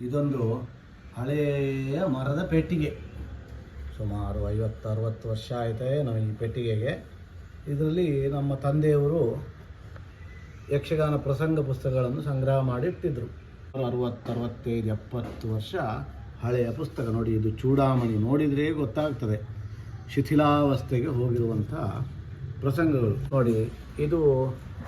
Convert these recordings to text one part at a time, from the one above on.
ಇದೊಂದು ಹಳೆಯ ಮರದ ಪೆಟ್ಟಿಗೆ. ಸುಮಾರು ಐವತ್ತು ಅರವತ್ತು ವರ್ಷ ನಾವು ಈ ಪೆಟ್ಟಿಗೆಗೆ. ಇದರಲ್ಲಿ ನಮ್ಮ ತಂದೆಯವರು ಯಕ್ಷಗಾನ ಪ್ರಸಂಗ ಪುಸ್ತಕಗಳನ್ನು ಸಂಗ್ರಹ ಮಾಡಿ ಇಟ್ಟಿದ್ದರು ಅರವತ್ತು ಅರವತ್ತೈದು ಎಪ್ಪತ್ತು ವರ್ಷ ಹಳೆಯ ಪುಸ್ತಕ ನೋಡಿ, ಇದು ಚೂಡಾಮಣಿ ನೋಡಿದರೆ ಗೊತ್ತಾಗ್ತದೆ. ಶಿಥಿಲಾವಸ್ಥೆಗೆ ಹೋಗಿರುವಂಥ ಪ್ರಸಂಗಗಳು. ನೋಡಿ, ಇದು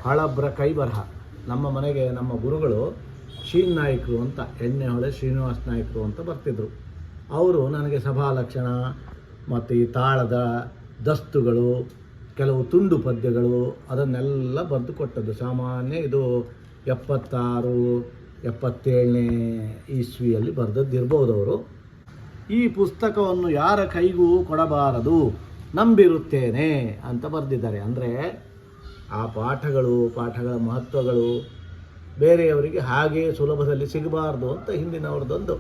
ಹಳಬ್ರ ಕೈ ಬರಹ ನಮ್ಮ ಮನೆಗೆ ನಮ್ಮ ಗುರುಗಳು ಶೀನ್ ನಾಯಕರು ಅಂತ, ಎಣ್ಣೆ ಹೊಳೆ ಶ್ರೀನಿವಾಸ ನಾಯಕರು ಅಂತ ಬರ್ತಿದ್ರು. ಅವರು ನನಗೆ ಸಭಾ ಲಕ್ಷಣ ಮತ್ತು ಈ ತಾಳದ ದಸ್ತುಗಳು, ಕೆಲವು ತುಂಡು ಪದ್ಯಗಳು ಅದನ್ನೆಲ್ಲ ಬರೆದು ಕೊಟ್ಟದ್ದು. ಸಾಮಾನ್ಯ ಇದು ಎಪ್ಪತ್ತಾರು, ಎಪ್ಪತ್ತೇಳನೇ ಇಸ್ವಿಯಲ್ಲಿ ಬರೆದದ್ದಿರ್ಬೋದು ಅವರು. ಈ ಪುಸ್ತಕವನ್ನು ಯಾರ ಕೈಗೂ ಕೊಡಬಾರದು, ನಂಬಿರುತ್ತೇನೆ ಅಂತ ಬರೆದಿದ್ದಾರೆ. ಅಂದರೆ ಆ ಪಾಠಗಳು, ಪಾಠಗಳ ಮಹತ್ವಗಳು ಬೇರೆಯವರಿಗೆ ಹಾಗೆ ಸುಲಭದಲ್ಲಿ ಸಿಗಬಾರ್ದು ಅಂತ ಹಿಂದಿನವ್ರದ್ದೊಂದು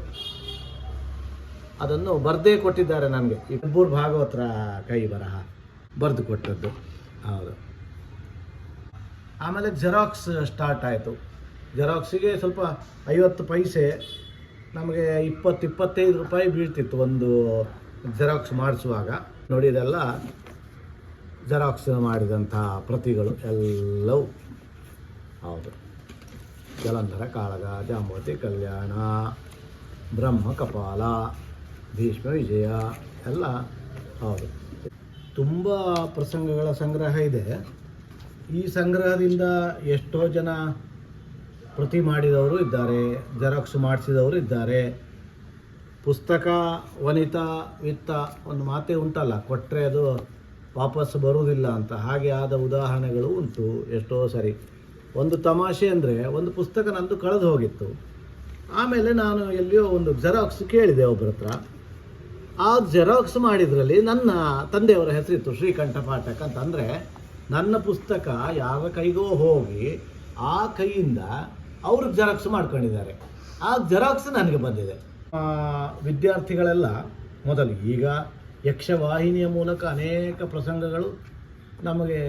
ಅದನ್ನು ಬರೆದೇ ಕೊಟ್ಟಿದ್ದಾರೆ ನನಗೆ. ಇಬ್ಬರು ಭಾಗವತರ ಕೈ ಬರಹ ಬರೆದು ಕೊಟ್ಟದ್ದು. ಹೌದು. ಆಮೇಲೆ ಜೆರಾಕ್ಸ್ ಸ್ಟಾರ್ಟ್ ಆಯಿತು. ಜೆರಾಕ್ಸಿಗೆ ಸ್ವಲ್ಪ ಐವತ್ತು ಪೈಸೆ, ನಮಗೆ ಇಪ್ಪತ್ತು, ಇಪ್ಪತ್ತೈದು ರೂಪಾಯಿ ಬೀಳ್ತಿತ್ತು ಒಂದು ಜೆರಾಕ್ಸ್ ಮಾಡಿಸುವಾಗ. ನೋಡಿ, ಇದೆಲ್ಲ ಜೆರಾಕ್ಸ್ ಮಾಡಿದಂಥ ಪ್ರತಿಗಳು ಎಲ್ಲವೂ. ಹೌದು. ಜಲಂಧರ, ಕಾಳಗ ಜಾಂಬವತಿ ಕಲ್ಯಾಣ, ಬ್ರಹ್ಮ, ಕಪಾಲ, ಭೀಷ್ಮ, ವಿಜಯ, ಎಲ್ಲ ಹೌದು. ತುಂಬ ಪ್ರಸಂಗಗಳ ಸಂಗ್ರಹ ಇದೆ. ಈ ಸಂಗ್ರಹದಿಂದ ಎಷ್ಟೋ ಜನ ಪ್ರತಿ ಮಾಡಿದವರು ಇದ್ದಾರೆ, ಜೆರಾಕ್ಸ್ ಮಾಡಿಸಿದವರು ಇದ್ದಾರೆ. ಪುಸ್ತಕ ವನಿತ, ವಿತ್ತ ಒಂದು ಮಾತೇ ಉಂಟಲ್ಲ ಕೊಟ್ಟರೆ ಅದು ವಾಪಸ್ ಬರುವುದಿಲ್ಲ ಅಂತ. ಹಾಗೆ ಆದ ಉದಾಹರಣೆಗಳು ಉಂಟು ಎಷ್ಟೋ ಸರಿ. ಒಂದು ತಮಾಷೆ ಅಂದರೆ ಒಂದು ಪುಸ್ತಕ ನಂದು ಕಳೆದು ಹೋಗಿತ್ತು. ಆಮೇಲೆ ನಾನು ಎಲ್ಲಿಯೋ ಒಂದು ಜೆರಾಕ್ಸ್ ಕೇಳಿದೆ ಒಬ್ಬರ ಹತ್ರ ಆ ಜೆರಾಕ್ಸ್ ಮಾಡಿದ್ರಲ್ಲಿ ನನ್ನ ತಂದೆಯವರ ಹೆಸರಿತ್ತು ಶ್ರೀಕಂಠ ಪಾಠಕ್ ಅಂತಂದರೆ ನನ್ನ ಪುಸ್ತಕ ಯಾವ ಕೈಗೋ ಹೋಗಿ ಆ ಕೈಯಿಂದ ಅವರು ಜೆರಾಕ್ಸ್ ಮಾಡ್ಕೊಂಡಿದ್ದಾರೆ. ಆ ಜೆರಾಕ್ಸ್ ನನಗೆ ಬಂದಿದೆ. ವಿದ್ಯಾರ್ಥಿಗಳೆಲ್ಲ ಮೊದಲು ಈಗ ಯಕ್ಷವಾಹಿನಿಯ ಮೂಲಕ ಅನೇಕ ಪ್ರಸಂಗಗಳು ನಮಗೆ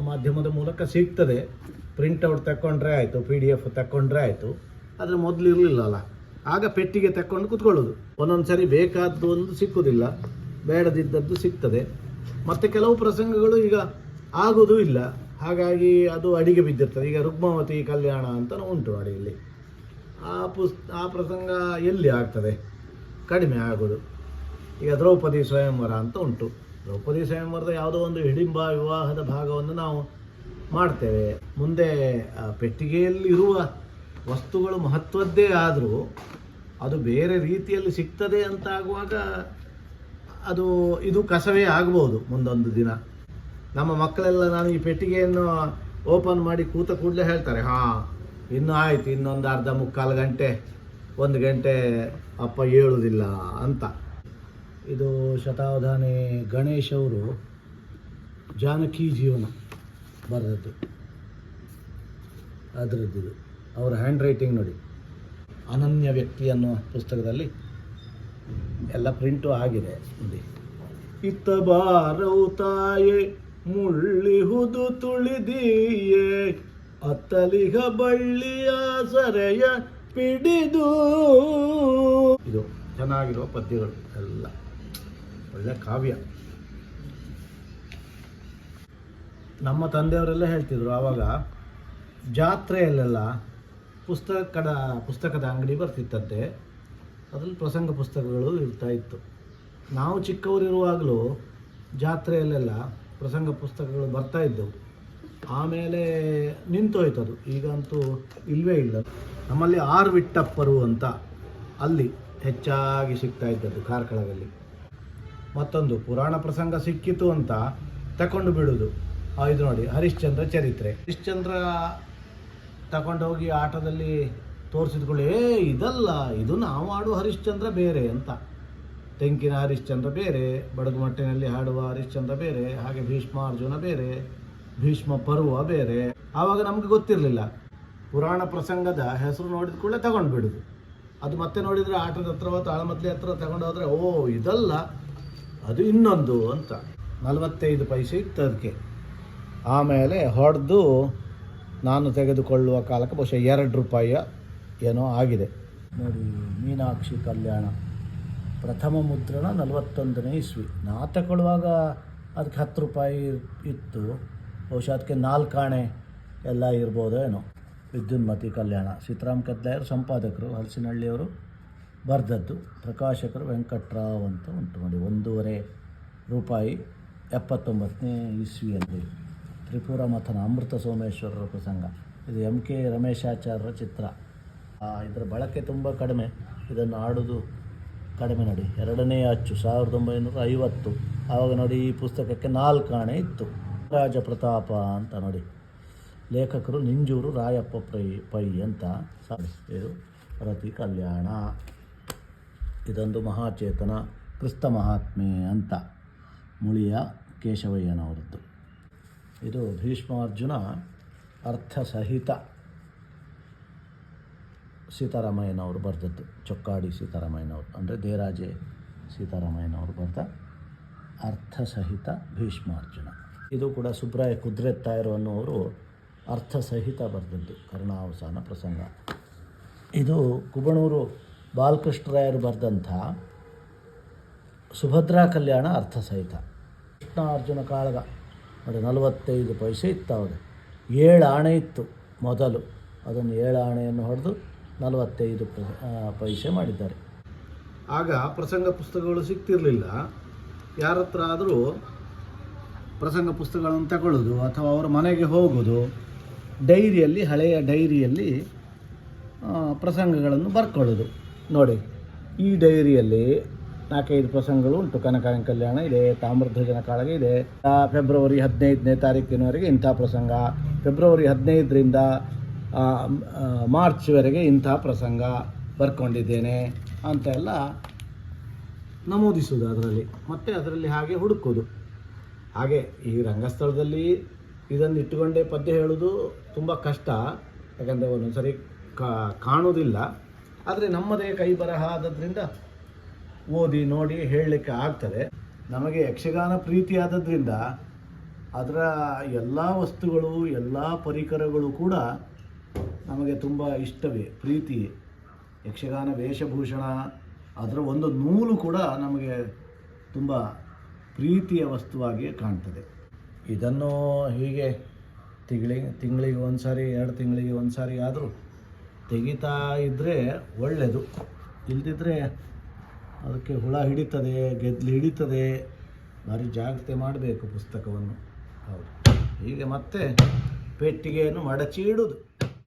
ಮಾಧ್ಯಮದ ಮೂಲಕ ಸಿಗ್ತದೆ. ಪ್ರಿಂಟೌಟ್ ತಗೊಂಡ್ರೆ ಆಯಿತು ಪಿ ಡಿ ಎಫ್ ತಗೊಂಡ್ರೆ ಆಯಿತು. ಆದರೆ ಮೊದಲು ಇರಲಿಲ್ಲಲ್ಲ. ಆಗ ಪೆಟ್ಟಿಗೆ ತಕೊಂಡು ಕುತ್ಕೊಳ್ಳೋದು. ಒಂದೊಂದು ಸರಿ ಬೇಕಾದ್ದು ಒಂದು ಸಿಕ್ಕುವುದಿಲ್ಲ ಬೇಡದಿದ್ದದ್ದು ಸಿಗ್ತದೆ. ಮತ್ತು ಕೆಲವು ಪ್ರಸಂಗಗಳು ಈಗ ಆಗೋದು ಇಲ್ಲ. ಹಾಗಾಗಿ ಅದು ಅಡಿಗೆ ಬಿದ್ದಿರ್ತದೆ. ಈಗ ರುಕ್ಮಾವತಿ ಕಲ್ಯಾಣ ಅಂತ ಉಂಟು ಅಡಿಯಲ್ಲಿ. ಆ ಪುಸ್, ಆ ಪ್ರಸಂಗ ಎಲ್ಲಿ ಆಗ್ತದೆ? ಕಡಿಮೆ ಆಗೋದು. ಈಗ ದ್ರೌಪದಿ ಸ್ವಯಂವರ ಅಂತ ಉಂಟು. ದ್ರೌಪದಿ ಸ್ವಯಂವರದ ಯಾವುದೋ ಒಂದು ಹಿಡಿಂಬ ವಿವಾಹದ ಭಾಗವನ್ನು ನಾವು ಮಾಡ್ತೇವೆ. ಮುಂದೆ ಪೆಟ್ಟಿಗೆಯಲ್ಲಿರುವ ವಸ್ತುಗಳು ಮಹತ್ವದ್ದೇ ಆದರೂ ಅದು ಬೇರೆ ರೀತಿಯಲ್ಲಿ ಸಿಗ್ತದೆ ಅಂತ ಆಗುವಾಗ ಅದು, ಇದು ಕಸವೇ ಆಗ್ಬೋದು ಮುಂದೊಂದು ದಿನ. ನಮ್ಮ ಮಕ್ಕಳೆಲ್ಲ ನಾನು ಈ ಪೆಟ್ಟಿಗೆಯನ್ನು ಓಪನ್ ಮಾಡಿ ಕೂತ ಕೂಡಲೇ ಹೇಳ್ತಾರೆ, ಹಾಂ, ಇನ್ನು ಆಯ್ತು, ಇನ್ನೊಂದು ಅರ್ಧ ಮುಕ್ಕಾಲು ಗಂಟೆ, ಒಂದು ಗಂಟೆ ಅಪ್ಪ ಏಳುವುದಿಲ್ಲ ಅಂತ. ಇದು ಶತಾವಧಾನಿ ಗಣೇಶ್ ಅವರು ಜಾನಕಿ ಜೀವನ ಬರೆದದ್ದು. ಇದು. ಅವರ ಹ್ಯಾಂಡ್ ರೈಟಿಂಗ್ ನೋಡಿ. ಅನನ್ಯ ವ್ಯಕ್ತಿ ಅನ್ನುವ ಪುಸ್ತಕದಲ್ಲಿ ಎಲ್ಲ ಪ್ರಿಂಟು ಆಗಿದೆ ನೋಡಿ. ಇತ್ತ ಬಾರವು ತಾಯೆ ಮುಳ್ಳಿಹುದು ತುಳಿದೀಯೇ, ಅತ್ತಲಿಗ ಬಳ್ಳಿಯ ಸರೆಯ ಪಿಡಿದು. ಇದು ಚೆನ್ನಾಗಿರುವ ಪದ್ಯಗಳು ಎಲ್ಲ. ಒಳ್ಳೆ ಕಾವ್ಯ. ನಮ್ಮ ತಂದೆಯವರೆಲ್ಲ ಹೇಳ್ತಿದ್ರು ಆವಾಗ ಜಾತ್ರೆಯಲ್ಲೆಲ್ಲ ಪುಸ್ತಕ ಕಡ ಪುಸ್ತಕದ ಅಂಗಡಿ ಬರ್ತಿತ್ತಂತೆ. ಅದರಲ್ಲಿ ಪ್ರಸಂಗ ಪುಸ್ತಕಗಳು ಇರ್ತಾ ಇತ್ತು. ನಾವು ಚಿಕ್ಕವರಿರುವಾಗಲೂ ಜಾತ್ರೆಯಲ್ಲೆಲ್ಲ ಪ್ರಸಂಗ ಪುಸ್ತಕಗಳು ಬರ್ತಾ ಇದ್ದವು. ಆಮೇಲೆ ಅದು. ಈಗಂತೂ ಇಲ್ಲವೇ ಇಲ್ಲ. ನಮ್ಮಲ್ಲಿ ಆರ್ ವಿಟ್ಟಪ್ಪರು ಅಂತ ಅಲ್ಲಿ ಹೆಚ್ಚಾಗಿ ಸಿಗ್ತಾ ಇದ್ದದ್ದು ಕಾರ್ಕಳದಲ್ಲಿ. ಮತ್ತೊಂದು ಪುರಾಣ ಪ್ರಸಂಗ ಸಿಕ್ಕಿತು ಅಂತ ತಕೊಂಡು ಬಿಡುವುದು ಆ, ಇದು ನೋಡಿ ಹರಿಶ್ಚಂದ್ರ ಚರಿತ್ರೆ. ಹರಿಶ್ಚಂದ್ರ ತಗೊಂಡೋಗಿ ಆಟದಲ್ಲಿ ತೋರಿಸಿದ್ಕೊಳ್ಳಿ ಏ ಇದಲ್ಲ ಇದು ನಾವು ಆಡುವ ಹರಿಶ್ಚಂದ್ರ ಬೇರೆ ಅಂತ. ತೆಂಕಿನ ಹರಿಶ್ಚಂದ್ರ ಬೇರೆ ಬಡಗುಮಟ್ಟಿನಲ್ಲಿ ಹಾಡುವ ಹರಿಶ್ಚಂದ್ರ ಬೇರೆ ಹಾಗೆ ಭೀಷ್ಮ ಅರ್ಜುನ ಬೇರೆ ಭೀಷ್ಮ ಪರ್ವ ಬೇರೆ. ಆವಾಗ ನಮಗೆ ಗೊತ್ತಿರಲಿಲ್ಲ. ಪುರಾಣ ಪ್ರಸಂಗದ ಹೆಸರು ನೋಡಿದ ಕೂಡಲೇ ತಗೊಂಡು ಬಿಡುದು ಅದು ಮತ್ತೆ ನೋಡಿದರೆ ಆಟದ ಹತ್ರ ತಾಳಮತ್ಲೆ ಹತ್ರ ತಗೊಂಡು ಹೋದರೆ ಓ ಇದಲ್ಲ ಅದು ಇನ್ನೊಂದು ಅಂತ. ನಲವತ್ತೈದು ಪೈಸೆ ಇತ್ತು ಅದಕ್ಕೆ. ಆಮೇಲೆ ಹೊಡೆದು ನಾನು ತೆಗೆದುಕೊಳ್ಳುವ ಕಾಲಕ್ಕೆ ಬಹುಶಃ ಎರಡು ರೂಪಾಯಿಯ ಏನೋ ಆಗಿದೆ. ನೋಡಿ, ಮೀನಾಕ್ಷಿ ಕಲ್ಯಾಣ. ಪ್ರಥಮ ಮುದ್ರಣ ನಲವತ್ತೊಂದನೇ ಇಸ್ವಿ. ನಾ ತಗೊಳ್ಳುವಾಗ ಅದಕ್ಕೆ ಹತ್ತು ರೂಪಾಯಿ ಇತ್ತು. ಬಹುಶಃ ಅದಕ್ಕೆ ನಾಲ್ಕಾಣೆ ಎಲ್ಲ ಇರ್ಬೋದೋ ಏನೋ. ವಿದ್ಯುನ್ಮತಿ ಕಲ್ಯಾಣ. ಸೀತಾರಾಮ್ ಕದ್ಲಾಯರು ಸಂಪಾದಕರು, ಹಲಸಿನಹಳ್ಳಿಯವರು ಬರೆದದ್ದು. ಪ್ರಕಾಶಕರು ವೆಂಕಟರಾವ್ ಅಂತ ಉಂಟು ನೋಡಿ, ಒಂದೂವರೆ ರೂಪಾಯಿ ಎಪ್ಪತ್ತೊಂಬತ್ತನೇ ಇಸ್ವಿಯಲ್ಲಿ. ತ್ರಿಪುರ ಮಥನ, ಅಮೃತ ಸೋಮೇಶ್ವರರ ಪ್ರಸಂಗ. ಇದು ಎಂ ಕೆ ರಮೇಶಾಚಾರ್ಯರ ಚಿತ್ರ. ಇದರ ಬಳಕೆ ತುಂಬ ಕಡಿಮೆ. ಇದನ್ನು ಆಡೋದು ಕಡಿಮೆ ನೋಡಿ. ಎರಡನೇ ಅಚ್ಚು, ಸಾವಿರದ ಒಂಬೈನೂರ ಐವತ್ತು ಆವಾಗ ನೋಡಿ ಈ ಪುಸ್ತಕಕ್ಕೆ ನಾಲ್ಕು ಆಣೆ ಇತ್ತು. ರಾಜ ಪ್ರತಾಪ ಅಂತ ನೋಡಿ. ಲೇಖಕರು ನಿಂಜೂರು ರಾಯಪ್ಪ ಪೈ ಪೈ ಅಂತ. ಇದು ರತಿ ಕಲ್ಯಾಣ. ಇದೊಂದು ಮಹಾಚೇತನ, ಕ್ರಿಸ್ತ ಮಹಾತ್ಮೆ ಅಂತ ಮುಳಿಯ ಕೇಶವಯ್ಯನವರದ್ದು. ಇದು ಭೀಷ್ಮಾರ್ಜುನ ಅರ್ಥಸಹಿತ ಸೀತಾರಾಮಯ್ಯನವರು ಬರೆದದ್ದು. ಚೊಕ್ಕಾಡಿ ಸೀತಾರಾಮಯ್ಯನವರು, ಅಂದರೆ ದೇರಾಜೆ ಸೀತಾರಾಮಯ್ಯನವರು ಬರೆದ ಅರ್ಥಸಹಿತ ಭೀಷ್ಮಾರ್ಜುನ. ಇದು ಕೂಡ ಸುಬ್ರಾಯ ಕುದ್ರೆತ್ತಾಯರು ಅನ್ನುವರು ಅರ್ಥಸಹಿತ ಬರೆದದ್ದು, ಕರ್ಣಾವಸಾನ ಪ್ರಸಂಗ. ಇದು ಕುಬಣೂರು ಬಾಲಕೃಷ್ಣರಾಯರು ಬರೆದಂಥ ಸುಭದ್ರಾ ಕಲ್ಯಾಣ ಅರ್ಥಸಹಿತ ಕೃಷ್ಣ ಅರ್ಜುನ ಕಾಳಗ ನೋಡಿ ನಲವತ್ತೈದು ಪೈಸೆ ಇತ್ತು ಅವಾಗ ಏಳು ಆಣೆ ಇತ್ತು ಮೊದಲು. ಅದನ್ನು ಏಳು ಆಣೆಯನ್ನು ಹೊಡೆದು ನಲವತ್ತೈದು ಪೈಸೆ ಮಾಡಿದ್ದಾರೆ. ಆಗ ಪ್ರಸಂಗ ಪುಸ್ತಕಗಳು ಸಿಗ್ತಿರಲಿಲ್ಲ. ಯಾರ ಹತ್ರ ಆದರೂ ಪ್ರಸಂಗ ಪುಸ್ತಕಗಳನ್ನು ತಗೊಳ್ಳೋದು ಅಥವಾ ಅವರ ಮನೆಗೆ ಹೋಗೋದು, ಡೈರಿಯಲ್ಲಿ, ಹಳೆಯ ಡೈರಿಯಲ್ಲಿ ಪ್ರಸಂಗಗಳನ್ನು ಬರ್ಕೊಳ್ಳೋದು. ನೋಡಿ, ಈ ಡೈರಿಯಲ್ಲಿ ನಾಲ್ಕೈದು ಪ್ರಸಂಗಗಳು ಉಂಟು. ಕನಕ ಕಲ್ಯಾಣ ಇದೆ ತಾಮ್ರಧ್ವಜನ ಕಾಳಗ ಇದೆ. ಫೆಬ್ರವರಿ ಹದಿನೈದನೇ ತಾರೀಕಿನವರೆಗೆ ಇಂಥ ಪ್ರಸಂಗ. ಫೆಬ್ರವರಿ ಹದಿನೈದರಿಂದ ಮಾರ್ಚ್ವರೆಗೆ ಇಂಥ ಪ್ರಸಂಗ ಬರ್ಕೊಂಡಿದ್ದೇನೆ ಅಂತ ಎಲ್ಲ ನಮೂದಿಸುವುದು ಅದರಲ್ಲಿ. ಮತ್ತು ಅದರಲ್ಲಿ ಹಾಗೆ ಹುಡುಕೋದು ಹಾಗೆ ಈ ರಂಗಸ್ಥಳದಲ್ಲಿ ಇದನ್ನು ಇಟ್ಟುಕೊಂಡೇ ಪದ್ಯ ಹೇಳೋದು ತುಂಬ ಕಷ್ಟ. ಯಾಕಂದರೆ ಒಂದೊಂದು ಸರಿ ಕಾಣೋದಿಲ್ಲ ಆದರೆ ನಮ್ಮದೇ ಕೈ ಬರಹ ಆದದ್ರಿಂದ ಓದಿ ನೋಡಿ ಹೇಳಲಿಕ್ಕೆ ಆಗ್ತದೆ. ನಮಗೆ ಯಕ್ಷಗಾನ ಪ್ರೀತಿ ಆದದ್ರಿಂದ ಅದರ ಎಲ್ಲ ವಸ್ತುಗಳು ಎಲ್ಲ ಪರಿಕರಗಳು ಕೂಡ ನಮಗೆ ತುಂಬ ಇಷ್ಟವೇ. ಪ್ರೀತಿ ಯಕ್ಷಗಾನ ವೇಷಭೂಷಣ ಅದರ ಒಂದು ನೂಲು ಕೂಡ ನಮಗೆ ತುಂಬ ಪ್ರೀತಿಯ ವಸ್ತುವಾಗಿಯೇ ಕಾಣ್ತದೆ. ಇದನ್ನು ಹೀಗೆ ತಿಂಗಳಿಗೆ ತಿಂಗಳಿಗೆ ಒಂದು ಸಾರಿ ಎರಡು ತಿಂಗಳಿಗೆ ಒಂದು ಸಾರಿ ಆದರೂ ತೆಗಿತಾ ಇದ್ದರೆ ಒಳ್ಳೆಯದು ಇಲ್ದಿದ್ರೆ ಅದಕ್ಕೆ ಹುಳ ಹಿಡಿತದೆ, ಗೆದ್ಲು ಹಿಡಿತದೆ. ಭಾರಿ ಜಾಗ್ರತೆ ಮಾಡಬೇಕು ಪುಸ್ತಕವನ್ನು. ಹೌದು. ಹೀಗೆ ಮತ್ತೆ ಪೆಟ್ಟಿಗೆಯನ್ನು ಮಡಚಿ ಇಡುವುದು